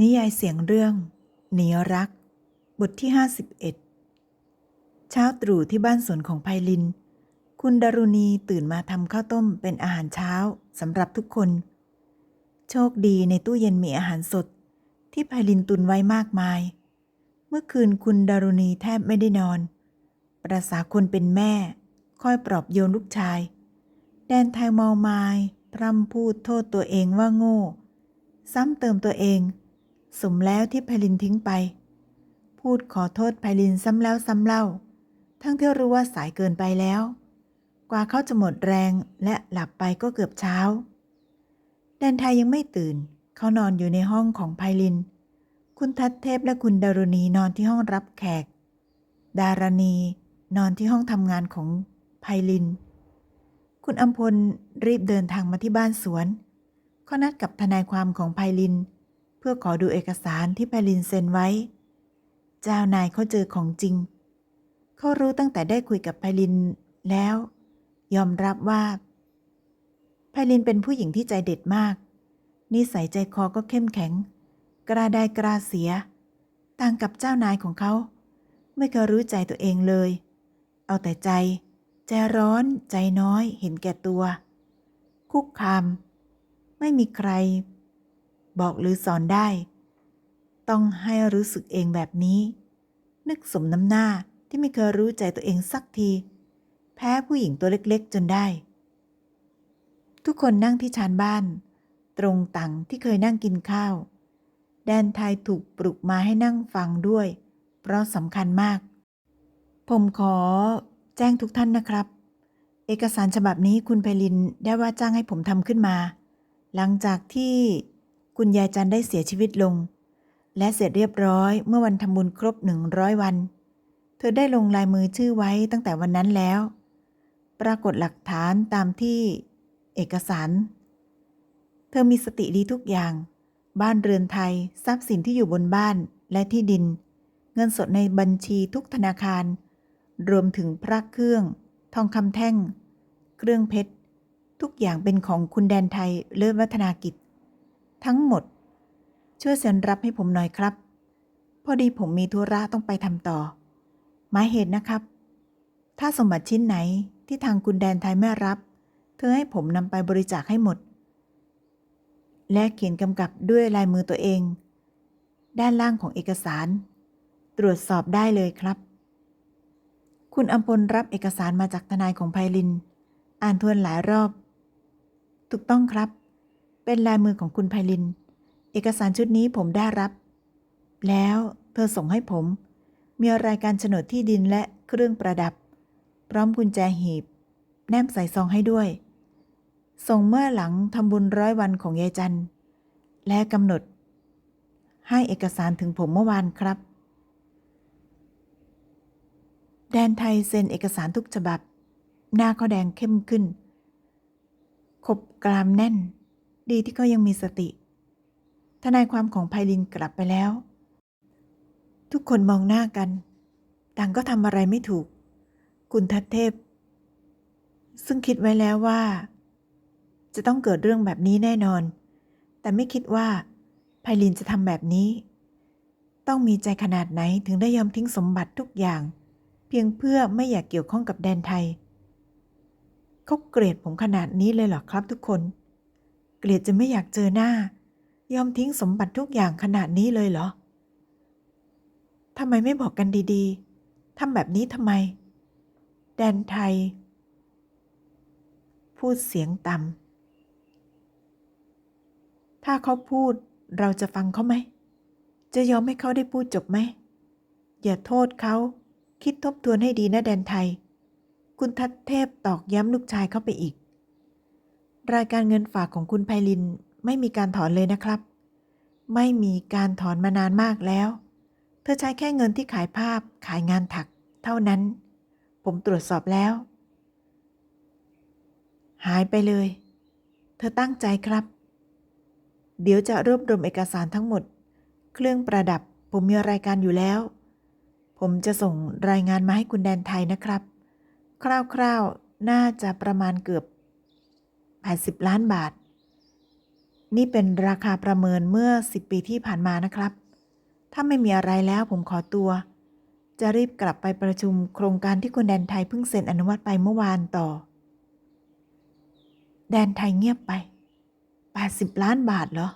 นิยายเสียงเรื่อง หนีรัก บทที่ 51 เช้าตรู่ที่บ้านสวนของไพลิน คุณดารุณีตื่นมาทำข้าวต้มเป็นอาหารเช้าสำหรับทุกคน โชคดีในตู้เย็นมีอาหารสด ที่ไพลินตุนไว้มากมาย เมื่อคืนคุณดารุณีแทบไม่ได้นอน ประษาคนเป็นแม่ คอยปลอบโยนลูกชาย แดนไทยเมามายพร่ำพูดโทษตัวเองว่าโง่ ซ้ำเติมตัวเอง สมแล้วที่ไพลินทิ้งไป พูดขอโทษไพลินซ้ำแล้วซ้ำเล่า ทั้งที่รู้ว่าสายเกินไปแล้ว กว่าเขาจะหมดแรงและหลับไปก็เกือบเช้า แดนไทยยังไม่ตื่น เขานอนอยู่ในห้องของไพลิน คุณทัศเทพและคุณดารุณีนอนที่ห้องรับแขก ดารณีนอนที่ห้องทำงานของไพลิน คุณอัมพลรีบเดินทางมาที่บ้านสวนเขานัดกับทนายความของไพลิน พื่อขอดูเอกสารที่ไพลินเซ็นไว้ เจ้านายเขาเจอของจริง เขารู้ตั้งแต่ได้คุยกับไพลินแล้ว ยอมรับว่าไพลินเป็นผู้หญิงที่ใจเด็ดมาก นิสัยใจคอก็เข้มแข็งกล้าได้กล้าเสีย ต่างกับเจ้านายของเขา ไม่เคยรู้ใจตัวเองเลย เอาแต่ใจ ใจร้อนใจน้อยเห็นแก่ตัว คุกคาม ไม่มีใคร บอกหรือสอนได้ ต้องให้รู้สึกเองแบบนี้ นึกสมน้ำหน้าที่ไม่เคยรู้ใจตัวเองสักที แพ้ผู้หญิงตัวเล็กๆ จนได้ ทุกคนนั่งที่ชานบ้าน ตรงตังที่เคยนั่งกินข้าว แดนไทยถูกปลุกมาให้นั่งฟังด้วย เพราะสำคัญมาก ผมขอแจ้งทุกท่านนะครับ เอกสารฉบับนี้คุณไพลินได้ว่าจ้างให้ผมทำขึ้นมา หลังจากที่ คุณยายจันได้เสียชีวิตลง และเสร็จเรียบร้อยเมื่อวันทำบุญครบหนึ่งร้อยวัน เธอได้ลงลายมือชื่อไว้ตั้งแต่วันนั้นแล้ว ปรากฏหลักฐานตามที่เอกสาร เธอมีสติดีทุกอย่าง บ้านเรือนไทยทรัพย์สินที่อยู่บนบ้านและที่ดิน เงินสดในบัญชีทุกธนาคาร รวมถึงพระเครื่อง ทองคำแท่ง เครื่องเพชร ทุกอย่างเป็นของคุณแดนไทยเลิศวัฒนากิจ ทั้งหมด ช่วยเซ็นรับให้ผมหน่อยครับ พอดีผมมีธุระต้องไปทำต่อ หมายเหตุนะครับ ถ้าสมบัติชิ้นไหนที่ทางคุณแดนไทยไม่รับ เธอให้ผมนำไปบริจาคให้หมด และเขียนกำกับด้วยลายมือตัวเอง ด้านล่างของเอกสาร ตรวจสอบได้เลยครับ คุณอัมพลรับเอกสารมาจากทนายของไพลิน อ่านทวนหลายรอบ ถูกต้องครับ เป็นลายมือของคุณไพลิน เอกสารชุดนี้ผมได้รับ แล้วเธอส่งให้ผม มีรายการโฉนดที่ดินและเครื่องประดับ พร้อมกุญแจหีบ แนมใส่ซองให้ด้วย ส่งเมื่อหลังทำบุญร้อยวันของยายจันและกำหนด ให้เอกสารถึงผมเมื่อวานครับ แดนไทยเซ็นเอกสารทุกฉบับ หน้าเขาแดงเข้มขึ้น ขบกรามแน่น ดีที่เขายังมีสติ ทนายความของไพลินกลับไปแล้ว ทุกคนมองหน้ากัน ต่างก็ทำอะไรไม่ถูก คุณทัศเทพ ซึ่งคิดไว้แล้วว่า จะต้องเกิดเรื่องแบบนี้แน่นอน แต่ไม่คิดว่าไพลินจะทำแบบนี้ ต้องมีใจขนาดไหนถึงได้ยอมทิ้งสมบัติทุกอย่าง เพียงเพื่อไม่อยากเกี่ยวข้องกับแดนไทยเขาเกลียดผมขนาดนี้เลยเหรอครับทุกคน เกลียดจะไม่อยากเจอหน้า ยอมทิ้งสมบัติทุกอย่างขนาดนี้เลยเหรอทำไมไม่บอกกันดีๆทำแบบนี้ทำไม แดนไทย พูดเสียงต่ำถ้าเขาพูดเราจะฟังเขาไหม จะยอมให้เขาได้พูดจบไหม อย่าโทษเขา คิดทบทวนให้ดีนะแดนไทย คุณทัศเทพตอกย้ำลูกชายเข้าไปอีก รายการเงินฝากของคุณไพลินไม่มีการถอนเลยนะครับ ไม่มีการถอนมานานมากแล้ว เธอใช้แค่เงินที่ขายภาพขายงานถัก เท่านั้น ผมตรวจสอบแล้ว หายไปเลย เธอตั้งใจครับ เดี๋ยวจะรวบรวมเอกสารทั้งหมด เครื่องประดับผมมีรายการอยู่แล้ว ผมจะส่งรายงานมาให้คุณแดนไทยนะครับ คร่าวๆ น่าจะประมาณเกือบ 80 ล้านบาท นี่เป็นราคาประเมินเมื่อ 10 ปีที่ผ่านมานะครับ ถ้าไม่มีอะไรแล้วผมขอตัว จะรีบกลับไปประชุมโครงการที่คุณแดนไทยเพิ่งเซ็นอนุมัติไปเมื่อวานต่อ แดนไทยเงียบไป 80 ล้านบาทเหรอ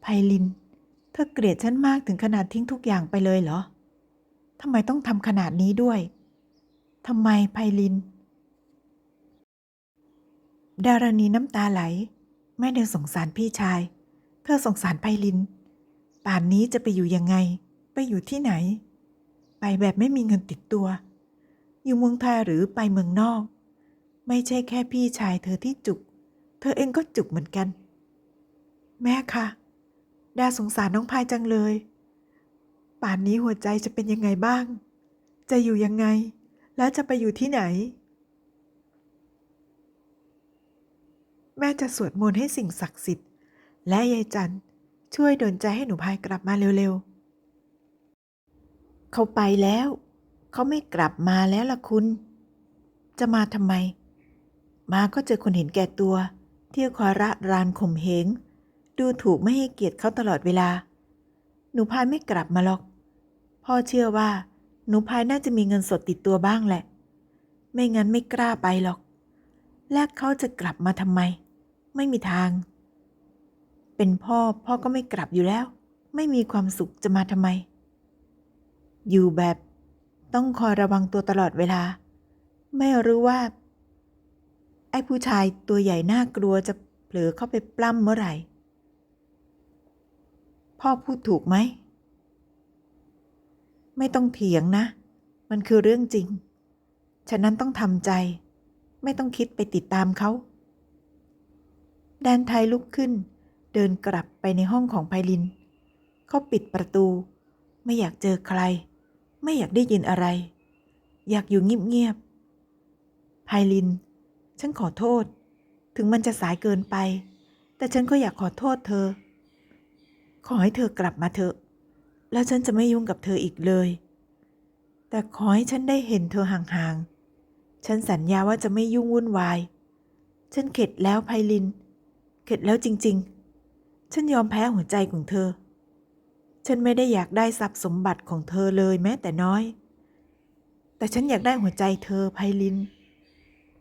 ไพลิน เธอเกลียดฉันมากถึงขนาดทิ้งทุกอย่างไปเลยเหรอทำไมต้องทำขนาดนี้ด้วยทำไมไพลิน ดารณีน้ำตาไหลไม่ได้สงสารพี่ชาย เธอสงสารไพลิน ป่านนี้จะไปอยู่ยังไง ไปอยู่ที่ไหน ไปแบบไม่มีเงินติดตัว อยู่เมืองไทยหรือไปเมืองนอก ไม่ใช่แค่พี่ชายเธอที่จุก เธอเองก็จุกเหมือนกัน แม่คะดาสงสารน้องพายจังเลย ป่านนี้หัวใจจะเป็นยังไงบ้าง จะอยู่ยังไง แล้วจะไปอยู่ที่ไหน แม่จะสวดมนต์ให้สิ่งศักดิ์สิทธิ์ และยายจันช่วยดลใจให้หนูพายกลับมาเร็วๆ เขาไปแล้ว เขาไม่กลับมาแล้วล่ะคุณ จะมาทำไม มาก็เจอคนเห็นแก่ตัวที่คอยระรานข่มเหง ดูถูกไม่ให้เกียรติเขาตลอดเวลา หนูพายไม่กลับมาหรอก พ่อเชื่อว่า หนูพายน่าจะมีเงินสดติดตัวบ้างแหละ ไม่งั้นไม่กล้าไปหรอก และเขาจะกลับมาทำไม ไม่มีทาง เป็นพ่อพ่อก็ไม่กลับอยู่แล้ว ไม่มีความสุขจะมาทำไม อยู่แบบต้องคอยระวังตัวตลอดเวลา ไม่รู้ว่า ไอ้ผู้ชายตัวใหญ่น่ากลัวจะเผลอเข้าไปปล้ำเมื่อไหร่ พ่อพูดถูกไหม ไม่ต้องเถียงนะ มันคือเรื่องจริง ฉะนั้นต้องทำใจ ไม่ต้องคิดไปติดตามเขา แดนไทยลุกขึ้น เดินกลับไปในห้องของไพลิน เขาปิดประตู ไม่อยากเจอใคร ไม่อยากได้ยินอะไร อยากอยู่เงียบๆไพลิน ฉันขอโทษ ถึงมันจะสายเกินไป แต่ฉันก็อยากขอโทษเธอ ขอให้เธอกลับมาเถอะ แล้วฉันจะไม่ยุ่งกับเธออีกเลย แต่ขอให้ฉันได้เห็นเธอห่างๆฉันสัญญาว่าจะไม่ยุ่งวุ่นวาย ฉันเข็ดแล้วไพลินเเข็ดแล้วจริง ๆ ฉันยอมแพ้หัวใจของเธอ ฉันไม่ได้อยากได้ทรัพย์สมบัติของเธอเลยแม้แต่น้อย แต่ฉันอยากได้หัวใจเธอไพลิน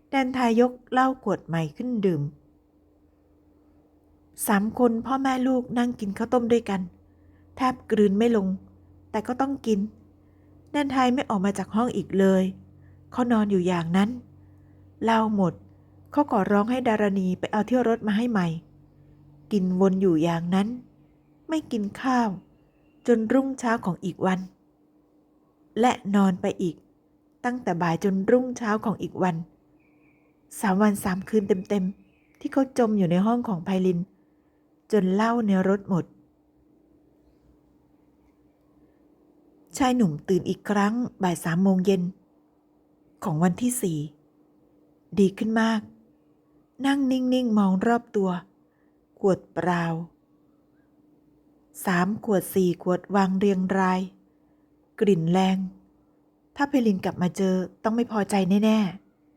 แดนทายกเหล้าขวดใหม่ขึ้นดื่มสามคนพ่อแม่ลูกนั่งกินข้าวต้มด้วยกัน แทบกลืนไม่ลง แต่ก็ต้องกิน แดนไทยไม่ออกมาจากห้องอีกเลย เขานอนอยู่อย่างนั้นเหล้าหมด เขาขอร้องให้ดารณีไปเอาเที่ยวรถมาให้ใหม่ กินวนอยู่อย่างนั้น ไม่กินข้าว จนรุ่งเช้าของอีกวัน และนอนไปอีก ตั้งแต่บ่ายจนรุ่งเช้าของอีกวันสามวันสามคืนเต็มๆ ที่เขาจมอยู่ในห้องของไพลิน จนเหล้าในรถหมด ชายหนุ่มตื่นอีกครั้งบ่ายสามโมงเย็น ของวันที่สี่ดีขึ้นมาก นั่งนิ่ง ๆ มองรอบตัว ขวดเปล่าสามขวดสี่ขวดวางเรียงราย กลิ่นแรง ถ้าเพลินกลับมาเจอต้องไม่พอใจแน่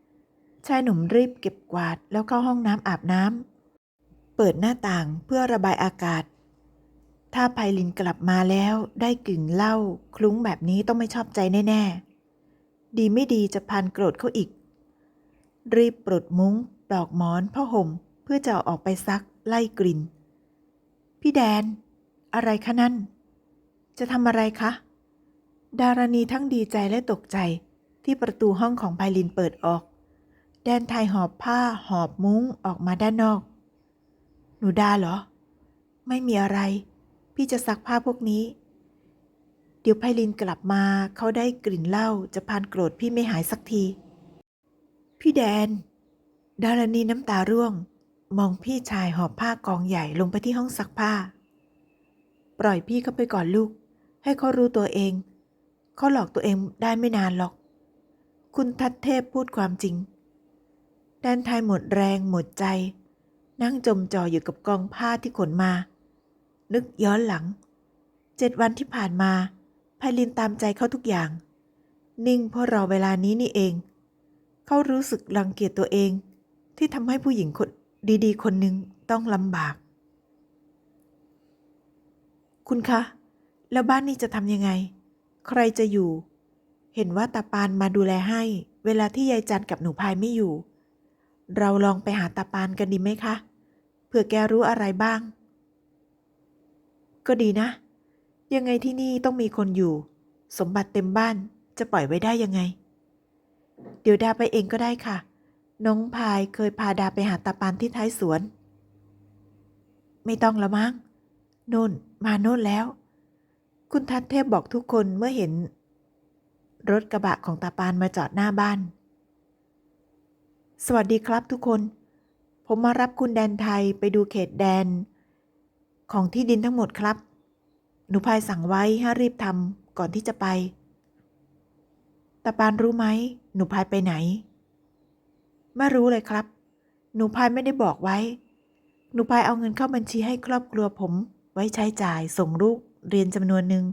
ๆ ชายหนุ่มรีบเก็บกวาดแล้วเข้าห้องน้ำอาบน้ำเปิดหน้าต่างเพื่อระบายอากาศ ถ้าไพลินกลับมาแล้วได้กลิ่นเหล้าคลุ้งแบบนี้ต้องไม่ชอบใจแน่ ๆ ดีไม่ดีจะพันโกรธเขาอีก รีบปลดมุ้ง ปลอกหมอนผ้าห่มเพื่อจะเอาออกไปซักไล่กลิ่น พี่แดน อะไรคะนั่น จะทำอะไรคะ ดารณีทั้งดีใจและตกใจที่ประตูห้องของไพลินเปิดออก แดนไทยหอบผ้าหอบมุ้งออกมาด้านนอก หนูดาเหรอ ไม่มีอะไร พี่จะซักผ้าพวกนี้ เดี๋ยวไพลินกลับมาเขาได้กลิ่นเหล้าจะพานโกรธพี่ไม่หายสักที พี่แดน ดารณีน้ำตาร่วง มองพี่ชายหอบผ้ากองใหญ่ลงไปที่ห้องซักผ้า ปล่อยพี่เข้าไปก่อนลูก ให้เขารู้ตัวเอง เขาหลอกตัวเองได้ไม่นานหรอก คุณทัดเทพพูดความจริง แดนไทยหมดแรงหมดใจ นั่งจมจ่ออยู่กับกองผ้าที่ขนมา นึกย้อนหลัง เจ็ดวันที่ผ่านมาไพลินตามใจเขาทุกอย่าง นิ่งเพราะรอเวลานี้นี่เอง เขารู้สึกรังเกียจตัวเอง ที่ทำให้ผู้หญิงคนดีๆ คนหนึ่งต้องลำบาก คุณคะ แล้วบ้านนี้จะทำยังไง ใครจะอยู่ เห็นว่าตาปานมาดูแลให้ เวลาที่ยายจันกับหนูพายไม่อยู่ เราลองไปหาตาปานกันดีไหมคะเผื่อแกรู้อะไรบ้าง ก็ดีนะ ยังไงที่นี่ต้องมีคนอยู่ สมบัติเต็มบ้านจะปล่อยไว้ได้ยังไง เดี๋ยวดาไปเองก็ได้ค่ะ น้องพายเคยพาดาไปหาตาปานที่ท้ายสวน ไม่ต้องละมั้งโน่น มาโน่นแล้ว คุณทัศเทพบอกทุกคนเมื่อเห็น รถกระบะของตาปานมาจอดหน้าบ้าน สวัสดีครับทุกคน ผมมารับคุณแดนไทยไปดูเขตแดน ของที่ดินทั้งหมดครับ หนูพายสั่งไว้ให้รีบทำก่อนที่จะไปตาปานรู้ไหม หนูพายไปไหน ไม่รู้เลยครับ หนูพายไม่ได้บอกไว้ หนูพายเอาเงินเข้าบัญชีให้ครอบครัวผม ไว้ใช้จ่ายส่งลูกเรียนจำนวนหนึ่ง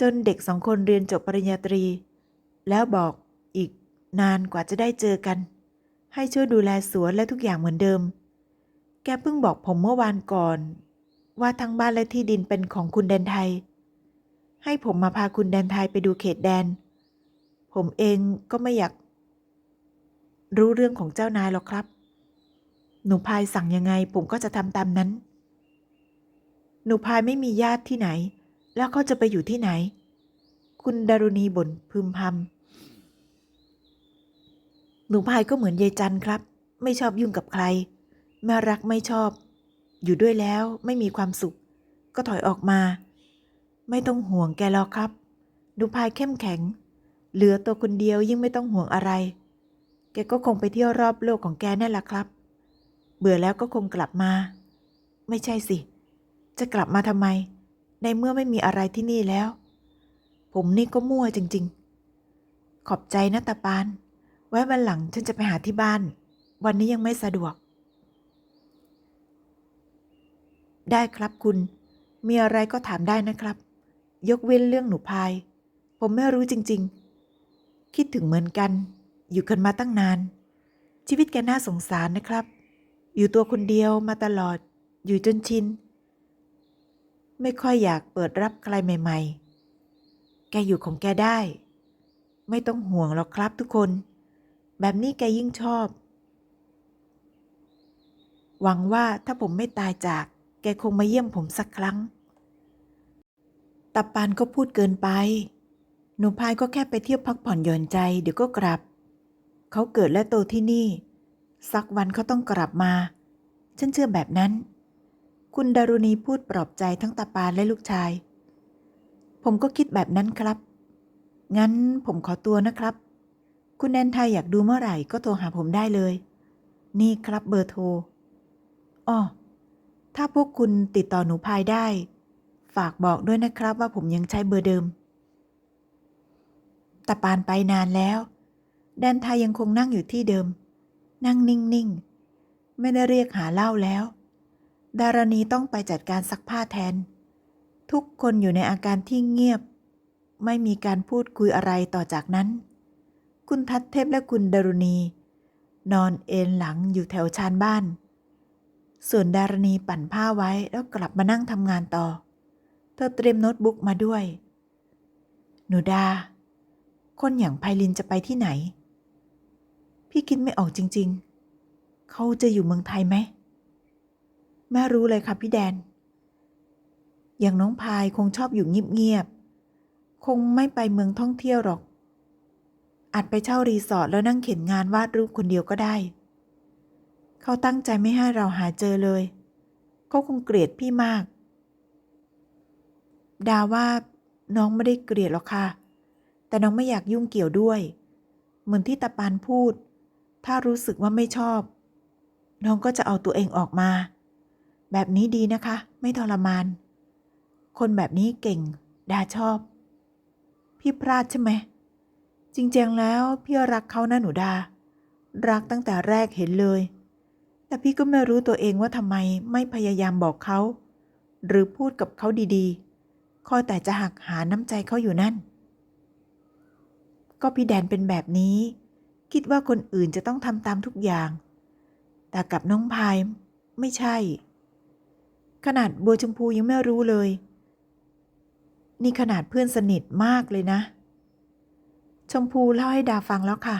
จนเด็กสองคนเรียนจบปริญญาตรี แล้วบอกอีกนานกว่าจะได้เจอกัน ให้ช่วยดูแลสวนและทุกอย่างเหมือนเดิม แกเพิ่งบอกผมเมื่อวานก่อน ว่าทั้งบ้านและที่ดินเป็นของคุณแดนไทย ให้ผมมาพาคุณแดนไทยไปดูเขตแดน ผมเองก็ไม่อยาก รู้เรื่องของเจ้านายหรอกครับ หนูพายสั่งยังไงผมก็จะทำตามนั้น หนูพายไม่มีญาติที่ไหน แล้วเขาจะไปอยู่ที่ไหน คุณดารุณีบ่นพึมพำหนูพายก็เหมือนยายจันครับ ไม่ชอบยุ่งกับใครแม่รักไม่ชอบ อยู่ด้วยแล้วไม่มีความสุข ก็ถอยออกมา ไม่ต้องห่วงแกหรอกครับหนูพายเข้มแข็ง เหลือตัวคนเดียวยิ่งไม่ต้องห่วงอะไร แกก็คงไปเที่ยวรอบโลกของแกนั่นแหละครับ เบื่อแล้วก็คงกลับมา ไม่ใช่สิ จะกลับมาทำไม ในเมื่อไม่มีอะไรที่นี่แล้ว ผมนี่ก็มั่วจริง ๆ ขอบใจนะตาปาน ไว้วันหลังฉันจะไปหาที่บ้าน วันนี้ยังไม่สะดวก ได้ครับคุณ มีอะไรก็ถามได้นะครับ ยกเว้นเรื่องหนูพาย ผมไม่รู้จริง ๆ คิดถึงเหมือนกัน อยู่กันมาตั้งนาน ชีวิตแกน่าสงสารนะครับ อยู่ตัวคนเดียวมาตลอด อยู่จนชิน ไม่ค่อยอยากเปิดรับใครใหม่ ๆ แกอยู่ของแกได้ ไม่ต้องห่วงหรอกครับทุกคน แบบนี้แกยิ่งชอบ หวังว่าถ้าผมไม่ตายจาก แกคงมาเยี่ยมผมสักครั้งตาปานก็พูดเกินไป หนูพายก็แค่ไปเที่ยวพักผ่อนหย่อนใจ เดี๋ยวก็กลับ เขาเกิดและโตที่นี่ สักวันเขาต้องกลับมา ฉันเชื่อแบบนั้น คุณดารุณีพูดปลอบใจทั้งตาปานและลูกชาย ผมก็คิดแบบนั้นครับ งั้นผมขอตัวนะครับ คุณแนนไทยอยากดูเมื่อไหร่ก็โทรหาผมได้เลย นี่ครับเบอร์โทรอ้อถ้าพวกคุณติดต่อหนูพายได้ ฝากบอกด้วยนะครับว่าผมยังใช้เบอร์เดิมตาปานไปนานแล้ว แดนไทยยังคงนั่งอยู่ที่เดิม นั่งนิ่งๆ ไม่ได้เรียกหาเหล้าแล้ว ดารณีต้องไปจัดการซักผ้าแทน ทุกคนอยู่ในอาการที่เงียบ ไม่มีการพูดคุยอะไรต่อจากนั้น คุณทัศเทพและคุณดารุณี นอนเอนหลังอยู่แถวชานบ้าน ส่วนดารณีปั่นผ้าไว้แล้วกลับมานั่งทำงานต่อ เธอเตรียมโน้ตบุ๊กมาด้วย หนูดาคนอย่างไพลินจะไปที่ไหน พี่คิดไม่ออกจริง ๆ เขาจะอยู่เมืองไทยไหม แม่รู้เลยค่ะพี่แดน อย่างน้องพายคงชอบอยู่เงียบๆ คงไม่ไปเมืองท่องเที่ยวหรอก อาจไปเช่ารีสอร์ทแล้วนั่งเขียนงานวาดรูปคนเดียวก็ได้ เขาตั้งใจไม่ให้เราหาเจอเลย เขาคงเกลียดพี่มาก ดาว่าน้องไม่ได้เกลียดหรอกค่ะ แต่น้องไม่อยากยุ่งเกี่ยวด้วย เหมือนที่ตาปานพูด ถ้ารู้สึกว่าไม่ชอบ น้องก็จะเอาตัวเองออกมา แบบนี้ดีนะคะ ไม่ทรมาน คนแบบนี้เก่งดาชอบ พี่พลาดใช่ไหม จริงๆแล้วพี่รักเขานะหนูดา รักตั้งแต่แรกเห็นเลย แต่พี่ก็ไม่รู้ตัวเองว่าทำไมไม่พยายามบอกเขา หรือพูดกับเขาดีๆคอยแต่จะหักหาน้ำใจเขาอยู่นั่น ก็พี่แดนเป็นแบบนี้ คิดว่าคนอื่นจะต้องทำตามทุกอย่าง แต่กับน้องพายไม่ใช่ ขนาดบัวชมพูยังไม่รู้เลย นี่ขนาดเพื่อนสนิทมากเลยนะ ชมพูเล่าให้ดาฟังแล้วค่ะ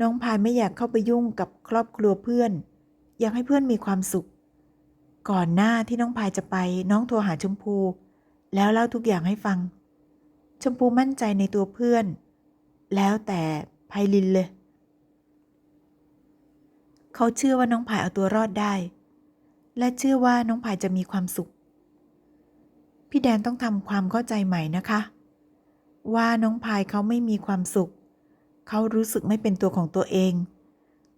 น้องพายไม่อยากเข้าไปยุ่งกับครอบครัวเพื่อน อยากให้เพื่อนมีความสุข ก่อนหน้าที่น้องพายจะไป น้องโทรหาชมพู แล้วเล่าทุกอย่างให้ฟัง ชมพูมั่นใจในตัวเพื่อน แล้วแต่ไพลินเลย เขาเชื่อว่าน้องพายเอาตัวรอดได้ และเชื่อว่าน้องพายจะมีความสุข พี่แดนต้องทำความเข้าใจใหม่นะคะ ว่าน้องพายเขาไม่มีความสุข เขารู้สึกไม่เป็นตัวของตัวเอง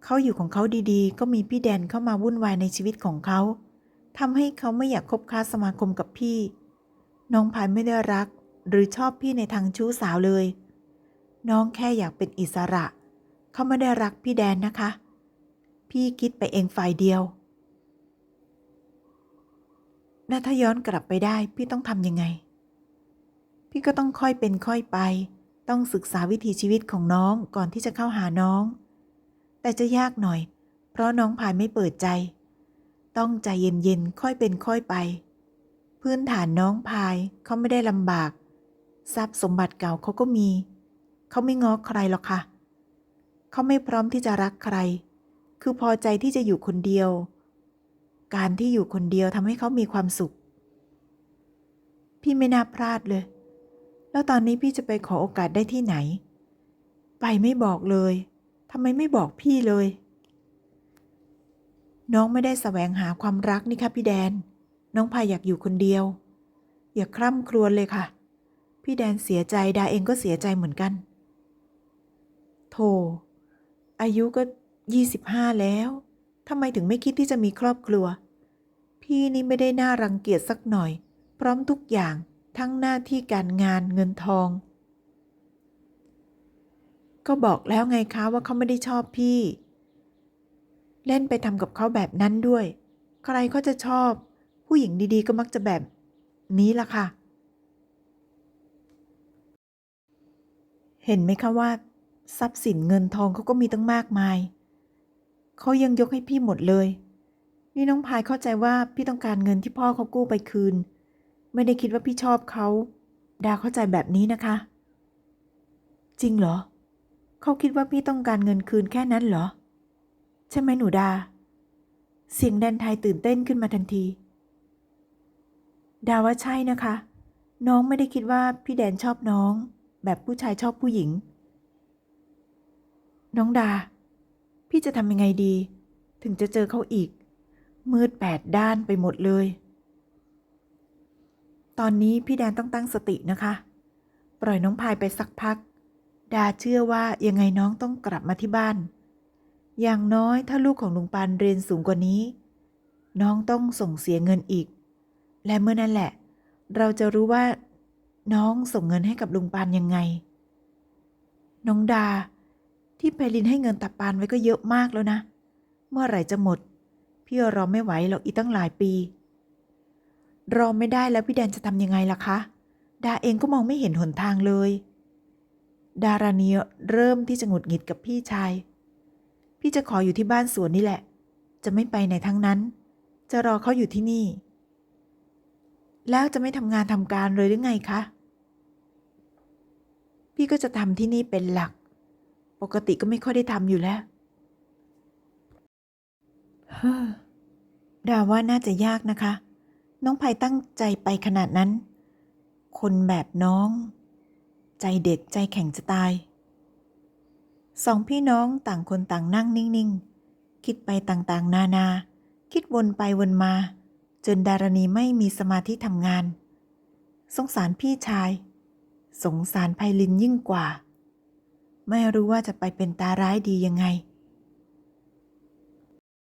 เขาอยู่ของเขาดีๆ ก็มีพี่แดนเข้ามาวุ่นวายในชีวิตของเขาทำให้เขาไม่อยากคบค้าสมาคมกับพี่ น้องพายไม่ได้รัก หรือชอบพี่ในทางชู้สาวเลย น้องแค่อยากเป็นอิสระ เขาไม่ได้รักพี่แดนนะคะ พี่คิดไปเองฝ่ายเดียวและถ้าย้อนกลับไปได้พี่ต้องทำยังไง พี่ก็ต้องค่อยเป็นค่อยไป ต้องศึกษาวิถีชีวิตของน้องก่อนที่จะเข้าหาน้อง แต่จะยากหน่อย เพราะน้องพายไม่เปิดใจ ต้องใจเย็นๆค่อยเป็นค่อยไป พื้นฐานน้องพายเขาไม่ได้ลำบาก ทรัพย์สมบัติเก่าเขาก็มี เขาไม่ง้อใครหรอกค่ะ เขาไม่พร้อมที่จะรักใคร คือพอใจที่จะอยู่คนเดียว การที่อยู่คนเดียวทำให้เขามีความสุข พี่ไม่น่าพลาดเลย แล้วตอนนี้พี่จะไปขอโอกาสได้ที่ไหน ไปไม่บอกเลยทำไมไม่บอกพี่เลย น้องไม่ได้แสวงหาความรักนี่ค่ะพี่แดน น้องพายอยากอยู่คนเดียว อย่าคร่ำครวญเลยค่ะ พี่แดนเสียใจดาเองก็เสียใจเหมือนกัน โธ่อายุก็ ยี่สิบห้าแล้วทำไมถึงไม่คิดที่จะมีครอบครัว พี่นี่ไม่ได้น่ารังเกียจสักหน่อย พร้อมทุกอย่างทั้งหน้าที่การงานเงินทอง ก็บอกแล้วไงคะว่าเขาไม่ได้ชอบพี่ เล่นไปทำกับเขาแบบนั้นด้วย ใครเขาจะชอบ ผู้หญิงดีๆ ก็มักจะแบบนี้ล่ะค่ะ เห็นไหมคะว่า ทรัพย์สินเงินทองเขาก็มีตั้งมากมาย เขายังยกให้พี่หมดเลย นี่น้องพายเข้าใจว่าพี่ต้องการเงินที่พ่อเขากู้ไปคืน ไม่ได้คิดว่าพี่ชอบเขาดาเข้าใจแบบนี้นะคะ จริงเหรอ เขาคิดว่าพี่ต้องการเงินคืนแค่นั้นเหรอ ใช่ไหมหนูดา เสียงแดนไทยตื่นเต้นขึ้นมาทันที ดาว่าใช่นะคะ น้องไม่ได้คิดว่าพี่แดนชอบน้อง แบบผู้ชายชอบผู้หญิง น้องดา พี่จะทำยังไงดี ถึงจะเจอเขาอีก มืดแปดด้านไปหมดเลย ตอนนี้พี่แดนต้องตั้งสตินะคะ ปล่อยน้องพายไปสักพัก ดาเชื่อว่ายังไงน้องต้องกลับมาที่บ้าน อย่างน้อยถ้าลูกของลุงปานเรียนสูงกว่านี้ น้องต้องส่งเสียเงินอีก และเมื่อนั้นแหละ เราจะรู้ว่า น้องส่งเงินให้กับลุงปานยังไง น้องดา ที่ไพลินให้เงินตาปานไว้ก็เยอะมากแล้วนะ เมื่อไหร่จะหมด พี่รอไม่ไหวหรอกอีกตั้งหลายปี รอไม่ได้แล้วพี่แดนจะทำยังไงล่ะคะ ดาเองก็มองไม่เห็นหนทางเลย ดารานีเริ่มที่จะหงุดหงิดกับพี่ชาย พี่จะขออยู่ที่บ้านสวนนี่แหละ จะไม่ไปไหนทั้งนั้น จะรอเขาอยู่ที่นี่ แล้วจะไม่ทำงานทำการเลยหรือไงคะ พี่ก็จะทำที่นี่เป็นหลัก ปกติก็ไม่ค่อยได้ทำอยู่แล้วเฮ้อดาว่าน่าจะยากนะคะ น้องไผ่ตั้งใจไปขนาดนั้น คนแบบน้อง ใจเด็ดใจแข็งจะตาย สองพี่น้องต่างคนต่างนั่งนิ่งๆ คิดไปต่างๆ นานา คิดวนไปวนมา จนดารณีไม่มีสมาธิทำงาน สงสารพี่ชาย สงสารไพลินยิ่งกว่า ไม่รู้ว่าจะไปเป็นตาร้ายดียังไง